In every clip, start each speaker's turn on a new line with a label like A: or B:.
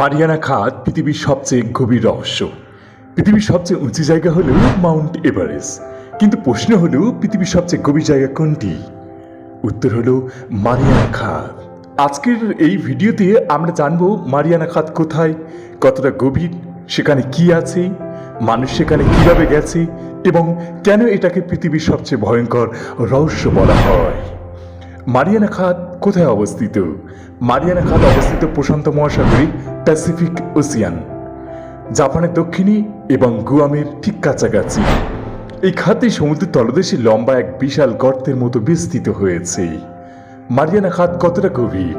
A: Mariana খাত পৃথিবীর সবচেয়ে গভীর রহস্য। পৃথিবীর সবচেয়ে উঁচু জায়গা হলো মাউন্ট এভারেস্ট। কিন্তু প্রশ্ন হলো, পৃথিবীর সবচেয়ে গভীর জায়গা কোনটি? উত্তর হলো, মারিয়ানা খাত। আজকের এই ভিডিওতে আমরা জানব, মারিয়ানা খাত কোথায়, কতটা গভীর, সেখানে কি আছে, মানুষ সেখানে কীভাবে গেছে, এবং কেন এটাকে পৃথিবীর সবচেয়ে ভয়ঙ্কর রহস্য বলা হয়। মারিয়ানা খাত কোথায় অবস্থিত? মারিয়ানা খাত অবস্থিত প্রশান্ত মহাসাগরে প্যাসিফিক ওসিয়ান। জাপানের দক্ষিণে এবং গুয়ামের ঠিক কাছাকাছি। এই খাতে সমুদ্রের তলদেশে লম্বা এক বিশাল গর্তের মতো বিস্তৃত হয়েছে। মারিয়ানা খাত কতটা গভীর?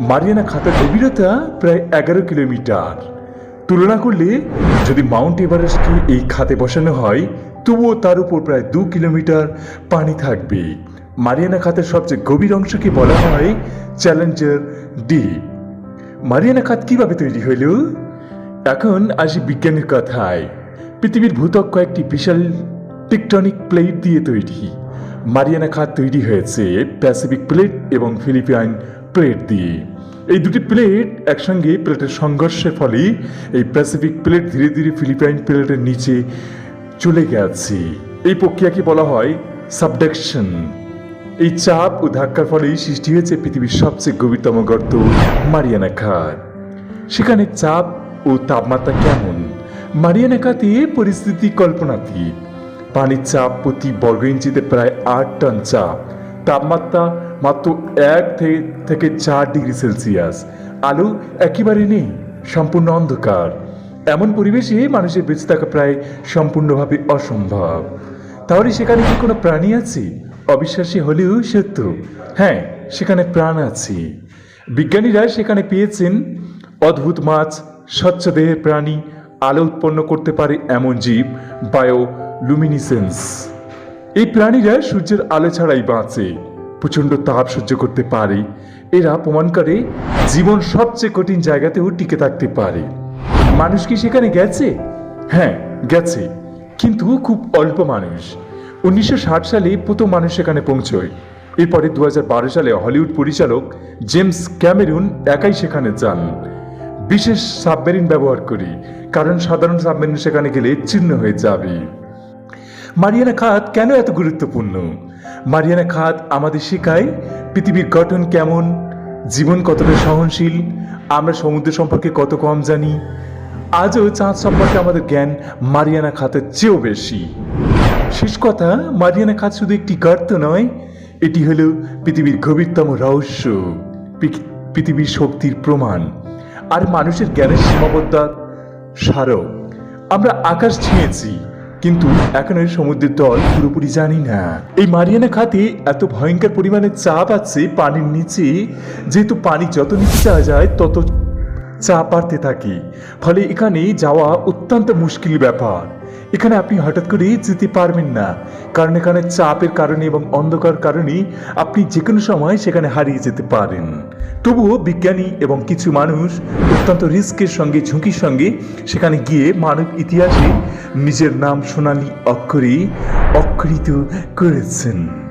A: মারিয়ানা খাতের গভীরতা প্রায় এগারো কিলোমিটার। তুলনা করলে যদি মাউন্ট এভারেস্টকে এই খাতে বসানো হয়, তবুও তার উপর প্রায় দু কিলোমিটার পানি থাকবে। মারিয়ানা খাতের সবচেয়ে গভীর অংশকে বলা হয়? চ্যালেঞ্জার ডি মারিয়ানা খাত কীভাবে তৈরি হইল? এখন আসি বিজ্ঞানের কথায়। পৃথিবীর ভূতক কয়েকটি বিশাল টেকটনিক প্লেট দিয়ে তৈরি। মারিয়ানা খাত তৈরি হয়েছে প্যাসিফিক প্লেট এবং ফিলিপাইন প্লেট দিয়ে। এই দুটি প্লেট একসঙ্গে প্লেটের সংঘর্ষের ফলে এই প্যাসিফিক প্লেট ধীরে ধীরে ফিলিপাইন প্লেটের নিচে চলে গেছে। এই প্রক্রিয়াকে বলা হয়? সাবডাকশন। এই চাপ ও ধাক্কার ফলেই সৃষ্টি হয়েছে পৃথিবীর সবচেয়ে গভীরতম গর্ত, মারিয়ানা খাত সেখানে চাপ ও তাপমাত্রা কেমন? মারিয়ানা খাতে পরিস্থিতি কল্পনাতীত। পানির চাপ প্রতি বর্গ ইঞ্চিতে প্রায় আট টন চাপ। তাপমাত্রা মাত্র এক থেকে চার ডিগ্রি সেলসিয়াস। আলো একেবারে নেই, সম্পূর্ণ অন্ধকার। এমন পরিবেশে মানুষের বেঁচে থাকা প্রায় সম্পূর্ণভাবে অসম্ভব। তাহলে সেখানে কি কোনো প্রাণী আছে? অবিশ্বাসী হলেও সত্য হ্যাঁ সেখানে প্রাণ আছে। বিজ্ঞানীরা সেখানে পেয়েছেন, অদ্ভুত মাছ, স্বচ্ছ দেহের প্রাণী, আলো উৎপন্ন করতে পারে এমন জীব বায়ো লুমিনিসেন্স এই প্রাণীরা সূর্যের আলো ছাড়াই বাঁচে, প্রচণ্ড তাপ সহ্য করতে পারে। এরা প্রমাণ করে জীবন সবচেয়ে কঠিন জায়গাতেও টিকে থাকতে পারে। মানুষ কি সেখানে গেছে? হ্যাঁ গেছে, কিন্তু খুব অল্প মানুষ। উনিশশো ষাট সালে প্রথম মানুষ সেখানে পৌঁছয়। এরপরে দু হাজার বারো সালে হলিউড পরিচালক জেমস ক্যামেরুন একাই সেখানে যান। বিশেষ সাবমেরিন ব্যবহার করি, কারণ সাধারণ সাবমেরিন সেখানে গেলে চিহ্ন হয়ে যাবে। মারিয়ানা খাত কেন এত গুরুত্বপূর্ণ? মারিয়ানা খাত আমাদের শেখায় পৃথিবীর গঠন কেমন, জীবন কতটা সহনশীল, আমরা সমুদ্র সম্পর্কে কত কম জানি। আজও চাঁদ সম্পর্কে আমাদের জ্ঞান মারিয়ানা খাতের চেয়েও বেশি। শেষ কথা মারিয়ানা খাত শুধু একটি গর্ত নয়, এটি হলো পৃথিবীর গভীরতম রহস্য পৃথিবীর শক্তির প্রমাণ, আর মানুষের জ্ঞানের সীমাবদ্ধতার স্মারক আমরা আকাশ ছুঁয়েছি কিন্তু এখনও সমুদ্রের তল পুরোপুরি জানি না। এই মারিয়ানা খাতে এত ভয়ঙ্কর পরিমাণে চাপ আছে পানির নিচে, যেহেতু পানি যত নিচে যাওয়া যায়, তত চাপ বাড়তে থাকে। ফলে এখানে যাওয়া অত্যন্ত মুশকিল ব্যাপার। এখানে আপনি হঠাৎ করে যেতে পারবেন না। কারণ এখানে চাপের কারণে এবং অন্ধকার কারণে আপনি যে কোনো সময় সেখানে হারিয়ে যেতে পারেন। তবুও বিজ্ঞানী এবং কিছু মানুষ অত্যন্ত রিস্কের সঙ্গে, ঝুঁকির সঙ্গে সেখানে গিয়ে মানব ইতিহাসে নিজের নাম সোনালি অক্ষরে অক্ষরিত করেছেন।